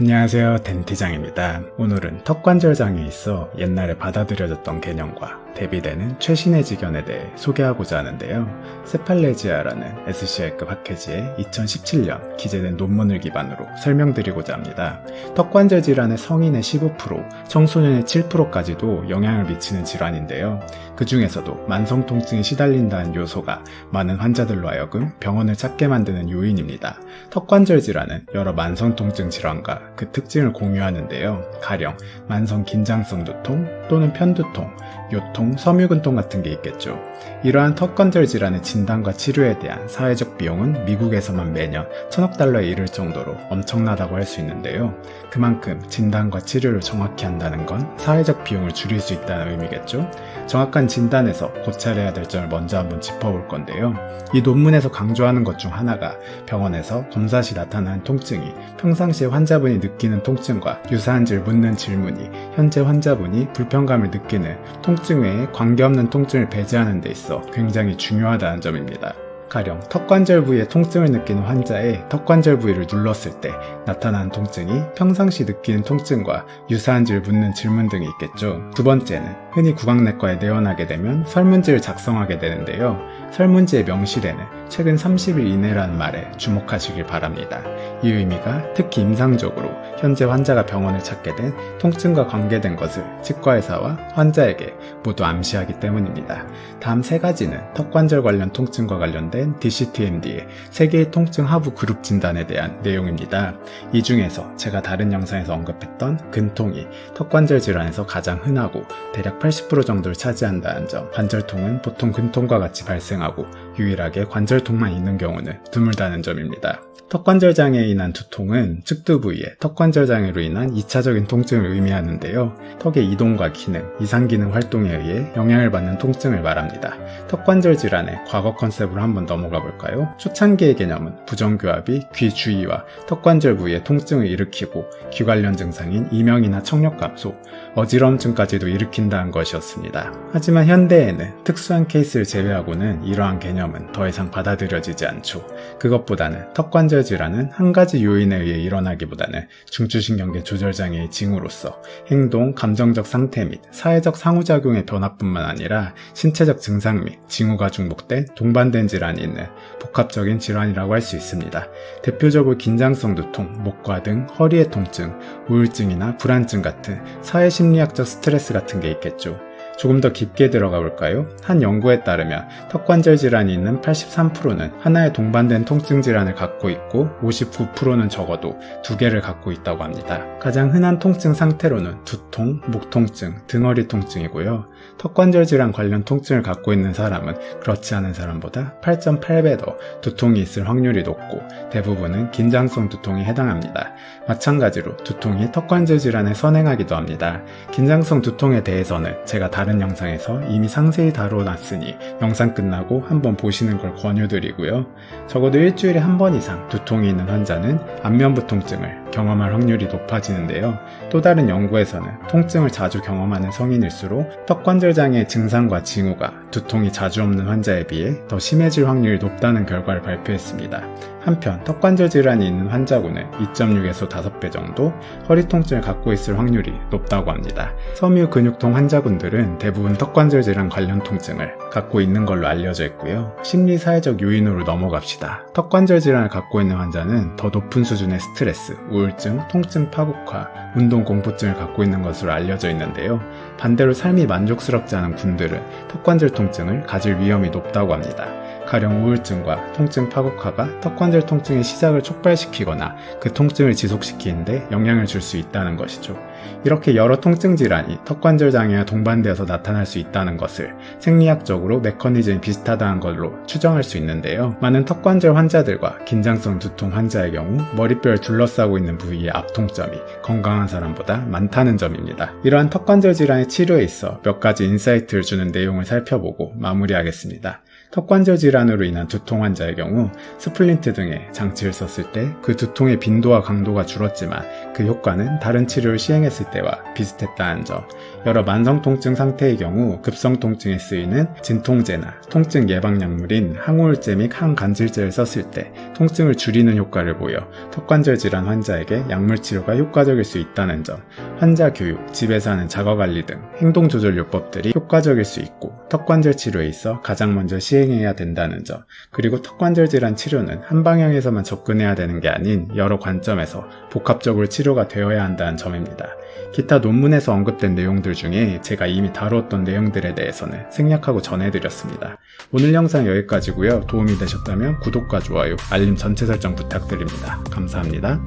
안녕하세요 덴티장입니다. 오늘은 턱관절 장에 있어 옛날에 받아들여졌던 개념과 대비되는 최신의 지견에 대해 소개하고자 하는데요. 세팔레지아라는 SCI급 학회지에 2017년 기재된 논문을 기반으로 설명드리고자 합니다. 턱관절 질환의 성인의 15%, 청소년의 7%까지도 영향을 미치는 질환인데요. 그 중에서도 만성 통증에 시달린다는 요소가 많은 환자들로 하여금 병원을 찾게 만드는 요인입니다. 턱관절 질환은 여러 만성 통증 질환과 그 특징을 공유하는데요. 가령 만성 긴장성 두통 또는 편두통, 요통, 섬유근통 같은 게 있겠죠. 이러한 턱관절 질환의 진단과 치료에 대한 사회적 비용은 미국에서만 매년 천억 달러에 이를 정도로 엄청나다고 할 수 있는데요. 그만큼 진단과 치료를 정확히 한다는 건 사회적 비용을 줄일 수 있다는 의미겠죠. 정확한 진단에서 고찰해야 될 점을 먼저 한번 짚어볼 건데요. 이 논문에서 강조하는 것 중 하나가 병원에서 검사 시 나타나는 통증이 평상시에 환자분이 느끼는 통증과 유사한지를 묻는 질문이 현재 환자분이 불편감을 느끼는 통증 외에 관계없는 통증을 배제하는 데 있어 굉장히 중요하다는 점입니다. 가령 턱관절 부위에 통증을 느끼는 환자의 턱관절 부위를 눌렀을 때 나타나는 통증이 평상시 느끼는 통증과 유사한지를 묻는 질문 등이 있겠죠. 두 번째는 흔히 구강내과에 내원하게 되면 설문지를 작성하게 되는데요. 설문지에 명시되는 최근 30일 이내라는 말에 주목하시길 바랍니다. 이 의미가 특히 임상적으로 현재 환자가 병원을 찾게 된 통증과 관계된 것을 치과 의사와 환자에게 모두 암시하기 때문입니다. 다음 세 가지는 턱관절 관련 통증과 관련된 DCTMD의 세계의 통증 하부 그룹 진단에 대한 내용입니다. 이 중에서 제가 다른 영상에서 언급했던 근통이 턱관절 질환에서 가장 흔하고 대략 80% 정도를 차지한다는 점, 관절통은 보통 근통과 같이 발생하고 사랑하고 유일하게 관절통만 있는 경우는 드물다는 점입니다. 턱관절 장애에 인한 두통은 측두 부위의 턱관절 장애로 인한 2차적인 통증을 의미하는데요. 턱의 이동과 기능, 이상 기능 활동에 의해 영향을 받는 통증을 말합니다. 턱관절 질환의 과거 컨셉으로 한번 넘어가 볼까요? 초창기의 개념은 부정교합이 귀 주위와 턱관절 부위에 통증을 일으키고 귀 관련 증상인 이명이나 청력 감소, 어지럼증까지도 일으킨다는 것이었습니다. 하지만 현대에는 특수한 케이스를 제외하고는 이러한 개념 은 더 이상 받아들여지지 않죠. 그것보다는 턱관절 질환은 한 가지 요인에 의해 일어나기보다는 중추신경계 조절장애의 징후로서 행동, 감정적 상태 및 사회적 상호작용의 변화뿐만 아니라 신체적 증상 및 징후가 중복된 동반된 질환이 있는 복합적인 질환이라고 할 수 있습니다. 대표적으로 긴장성 두통, 목과 등 허리의 통증, 우울증이나 불안증 같은 사회 심리학적 스트레스 같은 게 있겠죠. 조금 더 깊게 들어가 볼까요? 한 연구에 따르면 턱관절 질환이 있는 83%는 하나의 동반된 통증 질환을 갖고 있고 59%는 적어도 두 개를 갖고 있다고 합니다. 가장 흔한 통증 상태로는 두통, 목 통증, 등허리 통증이고요. 턱관절 질환 관련 통증을 갖고 있는 사람은 그렇지 않은 사람보다 8.8배 더 두통이 있을 확률이 높고 대부분은 긴장성 두통에 해당합니다. 마찬가지로 두통이 턱관절 질환에 선행하기도 합니다. 긴장성 두통에 대해서는 제가 다른 영상에서 이미 상세히 다뤄놨으니 영상 끝나고 한번 보시는 걸 권유드리고요. 적어도 일주일에 한 번 이상 두통이 있는 환자는 안면부 통증을 경험할 확률이 높아지는데요. 또 다른 연구에서는 통증을 자주 경험하는 성인일수록 턱관절 장애 증상과 징후가 두통이 자주 없는 환자에 비해 더 심해질 확률이 높다는 결과를 발표했습니다. 한편 턱관절 질환이 있는 환자군은 2.6에서 5배 정도 허리 통증을 갖고 있을 확률이 높다고 합니다. 섬유 근육통 환자군들은 대부분 턱관절 질환 관련 통증을 갖고 있는 걸로 알려져 있고요. 심리 사회적 요인으로 넘어갑시다. 턱관절 질환을 갖고 있는 환자는 더 높은 수준의 스트레스, 우울 증, 통증 파국화, 운동 공포증을 갖고 있는 것으로 알려져 있는데요. 반대로 삶이 만족스럽지 않은 군들은 턱관절 통증을 가질 위험이 높다고 합니다. 가령 우울증과 통증 파국화가 턱관절 통증의 시작을 촉발시키거나 그 통증을 지속시키는데 영향을 줄 수 있다는 것이죠. 이렇게 여러 통증 질환이 턱관절 장애와 동반되어서 나타날 수 있다는 것을 생리학적으로 메커니즘이 비슷하다는 걸로 추정할 수 있는데요. 많은 턱관절 환자들과 긴장성 두통 환자의 경우 머리뼈를 둘러싸고 있는 부위의 압통점이 건강한 사람보다 많다는 점입니다. 이러한 턱관절 질환의 치료에 있어 몇 가지 인사이트를 주는 내용을 살펴보고 마무리하겠습니다. 턱관절 질환으로 인한 두통 환자의 경우 스플린트 등의 장치를 썼을 때 그 두통의 빈도와 강도가 줄었지만 그 효과는 다른 치료를 시행했을 때와 비슷했다는 점. 여러 만성 통증 상태의 경우 급성 통증에 쓰이는 진통제나 통증 예방 약물인 항우울제 및 항간질제를 썼을 때 통증을 줄이는 효과를 보여 턱관절 질환 환자에게 약물 치료가 효과적일 수 있다는 점. 환자 교육, 집에서 하는 자가 관리 등 행동 조절 요법들이 효과적일 수 있고 턱관절 치료에 있어 가장 먼저 시 행해야 된다는 점. 그리고 턱관절 질환 치료는 한 방향에서만 접근해야 되는 게 아닌 여러 관점에서 복합적으로 치료가 되어야 한다는 점입니다. 기타 논문에서 언급된 내용들 중에 제가 이미 다루었던 내용들에 대해서는 생략하고 전해드렸습니다. 오늘 영상 여기까지고요. 도움이 되셨다면 구독과 좋아요, 알림 전체 설정 부탁드립니다. 감사합니다.